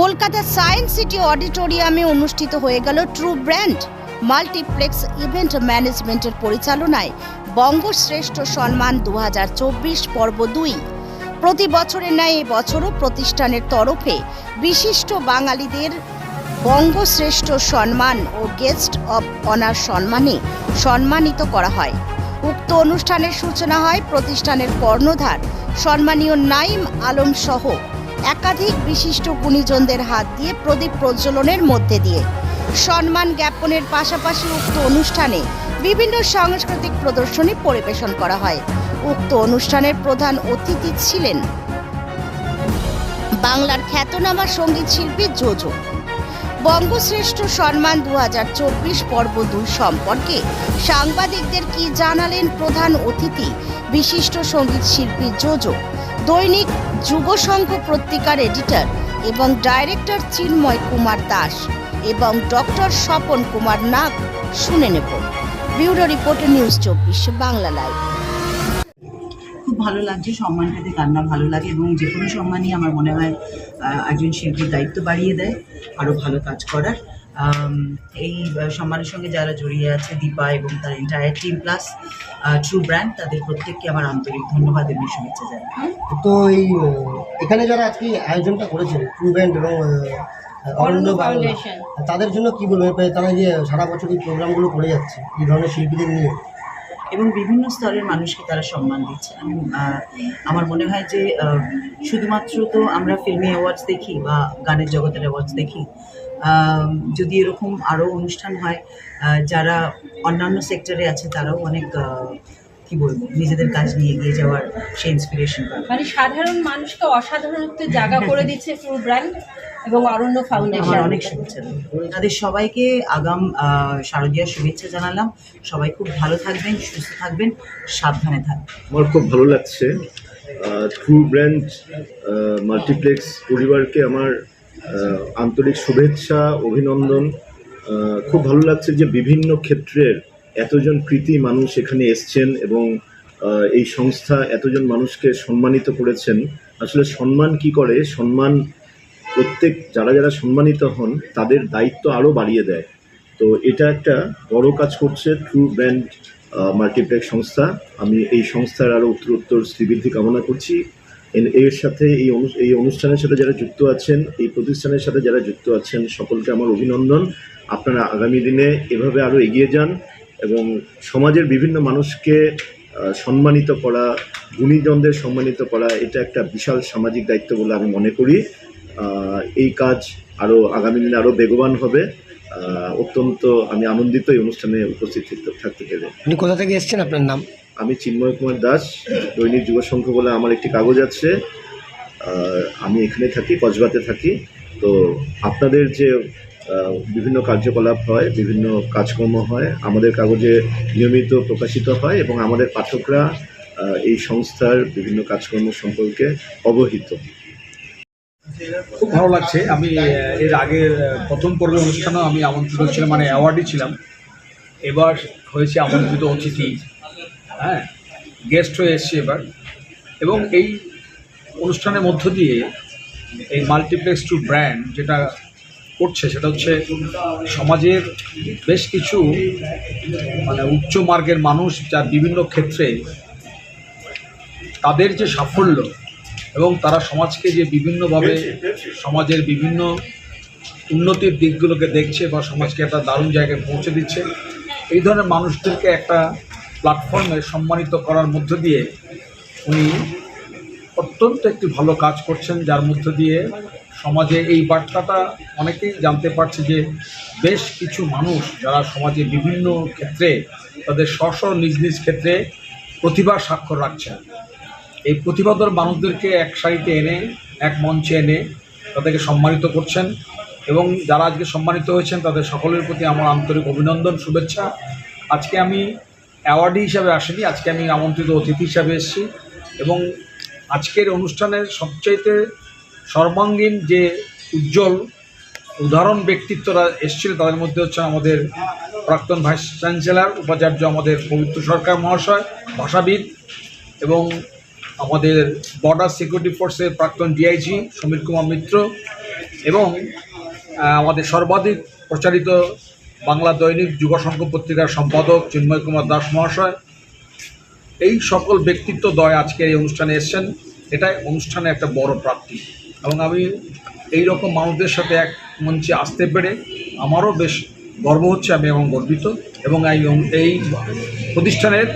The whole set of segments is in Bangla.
কলকাতার সায়েন্স সিটি অডিটোরিয়ামে অনুষ্ঠিত হয়ে গেল ট্রু ব্র্যান্ড মাল্টিপ্লেক্স ইভেন্ট ম্যানেজমেন্টের পরিচালনায় বঙ্গশ্রেষ্ঠ সম্মান দু হাজার চব্বিশ পর্ব দুই। প্রতি বছরের ন্যায় এবছরও প্রতিষ্ঠানের তরফে বিশিষ্ট বাঙালিদের বঙ্গশ্রেষ্ঠ সম্মান ও গেস্ট অব অনার সম্মানে সম্মানিত করা হয়। উক্ত অনুষ্ঠানের সূচনা হয় প্রতিষ্ঠানের কর্ণধার সম্মানীয় নাইম আলম সহ। একাধিক বিশিষ্ট গুণীজনদের হাত দিয়ে প্রদীপ প্রজ্বলনের মধ্যে দিয়ে। সম্মান জ্ঞাপনের পাশাপাশি উক্ত অনুষ্ঠানে বিভিন্ন সাংস্কৃতিক প্রদর্শনী পরিবেশন করা হয়। উক্ত অনুষ্ঠানের প্রধান অতিথি ছিলেন বাংলার খ্যাতনামা সংগীত শিল্পী জোজো। বঙ্গশ্রেষ্ঠ সম্মান দু হাজার চব্বিশ পর্ব দুই সম্পর্কে সাংবাদিকদের কি জানালেন প্রধান অতিথি, বিশিষ্ট সংগীত শিল্পী জোজো? দৈনিক যুবসংঘ পত্রিকার এডিটর এবং ডাইরেক্টর চিন্ময় কুমার দাস এবং ডক্টর স্বপন কুমার নাগ শুনে নেব। ব্যুরো রিপোর্টার নিউজ চব্বিশ, বাংলা লাইভ। খুব ভালো লাগছে, সম্মান পেতে, কান্না ভালো লাগে এবং যে কোনো সম্মানই আমার মনে হয় একজন শিল্পীর দায়িত্ব বাড়িয়ে দেয়, আরও ভালো কাজ করার। এই সম্মানের সঙ্গে যারা জড়িয়ে আছে দীপা এবং তার entire team plus true brand তাদের প্রত্যেককে আমার আন্তরিক ধন্যবাদ এবং শুভেচ্ছা জানাই। তো এই এখানে যারা আজকে আয়োজনটা করেছেন ট্রু ব্র্যান্ড এবং অরণ্য তাদের জন্য কি বলব? এরপরে তারা যে সারা বছর এই প্রোগ্রামগুলো করে যাচ্ছে এই ধরনের শিল্পীদের নিয়ে। এবং বিভিন্ন স্তরের মানুষকে তারা সম্মান দিচ্ছে। আমি আমার মনে হয় যে শুধুমাত্র তো আমরা ফিল্মি অ্যাওয়ার্ডস দেখি বা গানের জগতের অ্যাওয়ার্ডস দেখি যদি এরকম আরও অনুষ্ঠান হয় যারা অন্যান্য সেক্টরে আছে তারাও অনেক কি বলব? নিজেদের কাজ নিয়ে এগিয়ে যাওয়ার সে ইন্সপিরেশন মানে সাধারণ মানুষকে অসাধারণত্বের জায়গা করে দিচ্ছে ট্রু ব্র্যান্ড এবং অরণ্য ফাউন্ডেশন অনেক শুভেচ্ছা। তাদের সবাইকে আগাম আহ, শারদীয়ার শুভেচ্ছা জানালাম। সবাই খুব ভালো থাকবেন সুস্থ থাকবেন সাবধানে থাকবেন। আমার খুব ভালো লাগছে। ট্রু ব্র্যান্ড মাল্টিপ্লেক্স পরিবারকে আমার আন্তরিক শুভেচ্ছা অভিনন্দন। খুব ভালো লাগছে যে বিভিন্ন ক্ষেত্রের এতজন কৃতি মানুষ এখানে এসছেন এবং এই সংস্থা এতজন মানুষকে সম্মানিত করেছেন। আসলে সম্মান কি করে? সম্মান প্রত্যেক, যারা যারা সম্মানিত হন, তাদের দায়িত্ব আরও বাড়িয়ে দেয়। তো এটা একটা বড় কাজ করছে ট্রু ব্র্যান্ড মাল্টিপ্লেক্স সংস্থা। আমি এই সংস্থার আরও উত্তরোত্তর শ্রীবৃদ্ধি কামনা করছি। এর সাথে এই এই অনুষ্ঠানের সাথে যারা যুক্ত আছেন, এই প্রতিষ্ঠানের সাথে যারা যুক্ত আছেন, সকলকে আমার অভিনন্দন। আপনারা আগামী দিনে এভাবে আরও এগিয়ে যান। এবং সমাজের বিভিন্ন মানুষকে সম্মানিত করা গুণীজনদের সম্মানিত করা এটা একটা বিশাল সামাজিক দায়িত্ব বলে আমি মনে করি। এই কাজ আরও আগামী দিনে আরও বেগবান হবে। অত্যন্ত আমি আনন্দিত এই অনুষ্ঠানে উপস্থিত থাকতে- পেরে। আপনি কোথা থেকে এসেছেন? আপনার নাম? আমি চিন্ময় কুমার দাস দৈনিক যুব সংঘ বলে আমার একটি কাগজ আছে। আমি এখানে থাকি কসবাতে থাকি। তো আপনাদের যে বিভিন্ন কার্যকলাপ হয়, বিভিন্ন কাজকর্ম হয়, আমাদের কাগজে নিয়মিত প্রকাশিত হয় এবং আমাদের পাঠকরা এই সংস্থার বিভিন্ন কাজকর্ম সম্পর্কে অবহিত। খুব ভালো লাগছে। আমি এর আগের প্রথম পর্বের অনুষ্ঠানেও আমি আমন্ত্রিত ছিলাম মানে অ্যাওয়ার্ডই ছিলাম। এবার হয়েছে আমন্ত্রিত অতিথি হ্যাঁ? গেস্ট হয়ে এসছে এবার। এবং এই অনুষ্ঠানের মধ্য দিয়ে এই মাল্টিপ্লেক্স টু ব্র্যান্ড যেটা করছে সেটা হচ্ছে সমাজের বেশ কিছু মানে উচ্চ মার্গের মানুষ যার বিভিন্ন ক্ষেত্রে তাদের যে সাফল্য এবং তারা সমাজকে যে বিভিন্নভাবে সমাজের বিভিন্ন উন্নতির দিকগুলোকে দেখছে বা সমাজকে একটা দারুণ জায়গায় পৌঁছে দিচ্ছে, এই ধরনের মানুষদেরকে একটা প্ল্যাটফর্মে সম্মানিত করার মধ্য দিয়ে উনি অত্যন্ত একটি ভালো কাজ করছেন, যার মধ্য দিয়ে সমাজে এই বার্তাটা অনেকেই জানতে পারছে যে বেশ কিছু মানুষ যারা সমাজে বিভিন্ন ক্ষেত্রে, তাদের স্ব নিজ নিজ ক্ষেত্রে প্রতিভার স্বাক্ষর রাখছেন। এই প্রতিভাধর মানুষদেরকে এক সারিতে এনে, এক মঞ্চে এনে তাদেরকে সম্মানিত করছেন এবং যারা আজকে সম্মানিত হয়েছেন, তাদের সকলের প্রতি আমার আন্তরিক অভিনন্দন, শুভেচ্ছা। আজকে আমি অ্যাওয়ার্ডি হিসাবে আসিনি, আজকে আমি আমন্ত্রিত অতিথি হিসাবে এসেছি এবং আজকের অনুষ্ঠানের সবচাইতে সর্বাঙ্গীন যে উজ্জ্বল, উদাহরণ ব্যক্তিত্বরা এসেছিল তাদের মধ্যে হচ্ছে আমাদের প্রাক্তন ভাইস চ্যান্সেলার, উপাচার্য আমাদের পবিত্র সরকার মহাশয়, ভাষাবিদ এবং আমাদের বর্ডার সিকিউরিটি ফোর্সের প্রাক্তন ডিআইজি সমীর কুমার মিত্র এবং আমাদের সর্বাধিক প্রচারিত বাংলা দৈনিক যুব সংঘ পত্রিকার সম্পাদক চিন্ময় কুমার দাস মহাশয়। এই সকল ব্যক্তিত্ব দয় আজকের এই অনুষ্ঠানে এসছেন। এটাই অনুষ্ঠানে একটা বড় প্রাপ্তি। এবং আমি এই রকম মানুষদের সাথে এক মঞ্চে আসতে পেরে আমারও বেশ গর্ব হচ্ছে আমি এবং গর্বিত। এবং এই এই প্রতিষ্ঠানের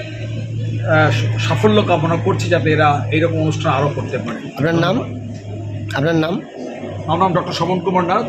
সাফল্য কামনা করছি যাতে এরা এইরকম অনুষ্ঠান আরও করতে পারে। আপনার নাম? আপনার নাম? আমার নাম ডক্টর সমন কুমার নাথ।